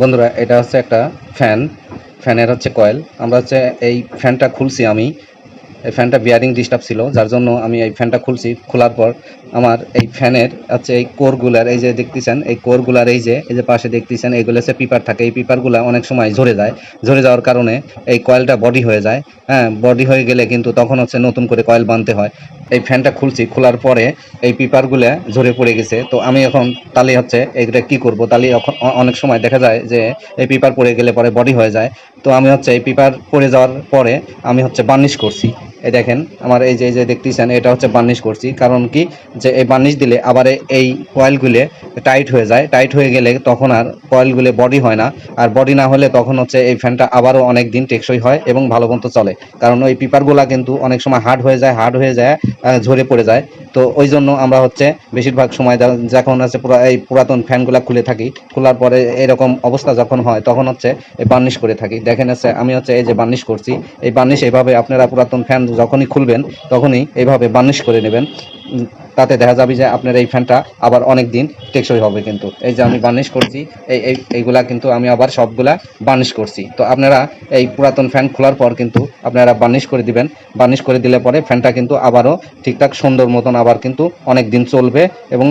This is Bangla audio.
বন্ধুরা, এটা হচ্ছে একটা ফ্যান ফ্যানের হচ্ছে কয়েল আমরা হচ্ছে এই ফ্যানটা খুলছি আমি। এই ফ্যানটা বিয়ারিং ডিস্টার্ব ছিল, যার জন্য আমি এই ফ্যানটা খুলছি। খোলার পর আমার এই ফ্যানের হচ্ছে এই কোরগুলার এই যে দেখতেছেন, এই কোরগুলার এই যে এই যে পাশে দেখতেছেন এইগুলো হচ্ছে পিপার থাকে। এই পিপারগুলো অনেক সময় ঝরে যায়। ঝরে যাওয়ার কারণে এই কয়েলটা বডি হয়ে যায়। হ্যাঁ বডি হয়ে গেলে কিন্তু তখন হচ্ছে নতুন করে কয়েল বানতে হয়। এই ফ্যানটা খুলছি, খোলার পরে এই পিপারগুলো ঝরে পড়ে গেছে। তো আমি এখন তালি হচ্ছে, এইটা কি করব? তালি অনেক সময় দেখা যায় যে এই পিপার পড়ে গেলে পরে বডি হয়ে যায়। তো আমি হচ্ছে এই পিপার পড়ে যাওয়ার পরে আমি হচ্ছে বার্নিশ করছি। এই দেখেন, আমার এই যে যে দেখতেছেন, এটা হচ্ছে বার্নিশ করছি। কারণ কি? যে এই বার্নিশ দিলে আবার এই কয়েলগুলো টাইট হয়ে যায়। টাইট হয়ে গেলে তখন আর কয়েলগুলো বডি হয় না। আর বডি না হলে তখন হচ্ছে এই ফ্যানটা আবারও অনেক দিন টেকসই হয় এবং ভালো মতো চলে। কারণ ওই পিপারগুলা কিন্তু অনেক সময় হার্ড হয়ে যায় হার্ড হয়ে যায় ঝরে পড়ে যায়। তো ওই জন্য আমরা হচ্ছে বেশিরভাগ সময় যখন হচ্ছে এই পুরাতন ফ্যানগুলা খুলে থাকি, খোলার পরে এরকম অবস্থা যখন হয়, তখন হচ্ছে বার্নিশ করে থাকি। দেখেন হচ্ছে, আমি হচ্ছে এই যে বার্নিশ করছি। এই বার্নিশ এইভাবে আপনারা পুরাতন ফ্যান যখনই খুলবেন, তখনই এইভাবে বার্নিশ করে নেবেন। তাতে দেখা যাবে যে আপনার এই ফ্যানটা আবার অনেক দিন টেকসই হবে কিন্তু। এই যে আমি বার্নিশ করছি, এই এই, এইগুলা কিন্তু আমি আবার সবগুলা বার্নিশ করছি। তো আপনারা এই পুরাতন ফ্যান খোলার পর কিন্তু আপনারা বার্নিশ করে দিবেন। বার্নিশ করে দিলে পরে ফ্যানটা কিন্তু আবারও ঠিকঠাক সুন্দর মতন আবার কিন্তু অনেক দিন চলবে এবং